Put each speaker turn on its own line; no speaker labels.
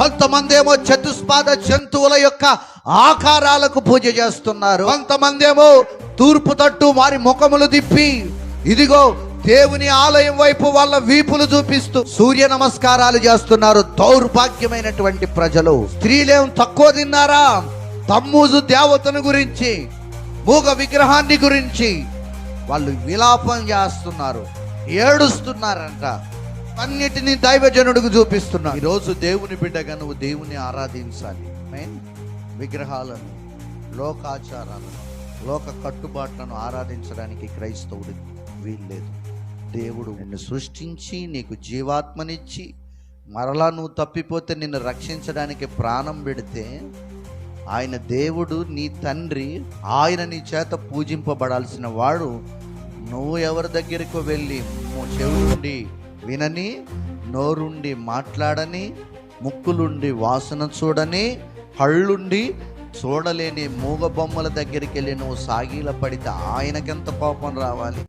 కొంతమంది ఏమో చతుస్పాద జంతువుల యొక్క ఆకారాలకు పూజ చేస్తున్నారు. కొంతమంది ఏమో తూర్పు తట్టు వారి ముఖములు తిప్పి ఇదిగో దేవుని ఆలయం వైపు వాళ్ళ వీపులు చూపిస్తూ సూర్య నమస్కారాలు చేస్తున్నారు దౌర్భాగ్యమైనటువంటి ప్రజలు. స్త్రీలేం తక్కువ తిన్నారా? తమ్మూజు దేవతను గురించి మూగ విగ్రహాన్ని గురించి వాళ్ళు విలాపం చేస్తున్నారు ఏడుస్తున్నారంట. అన్నిటినీ దైవజనుడికి చూపిస్తున్నా ఈరోజు దేవుని బిడ్డగా నువ్వు దేవుని ఆరాధించాలి. మెయిన్ విగ్రహాలను లోకాచారాలను లోక కట్టుబాట్లను ఆరాధించడానికి క్రైస్తవుడికి వీల్లేదు. దేవుడు నిన్ను సృష్టించి నీకు జీవాత్మనిచ్చి మరలా నువ్వు తప్పిపోతే నిన్ను రక్షించడానికి ప్రాణం పెడితే ఆయన దేవుడు నీ తండ్రి ఆయన నీ చేత పూజింపబడాల్సిన వాడు నువ్వు ఎవరి దగ్గరకు వెళ్ళి మో- వినని నోరుండి మాట్లాడని ముక్కులుండి వాసన చూడని కళ్ళుండి చూడలేని మూగ బొమ్మల దగ్గరికి వెళ్ళి నువ్వు సాగిల పడితే ఆయనకెంత కోపం రావాలి?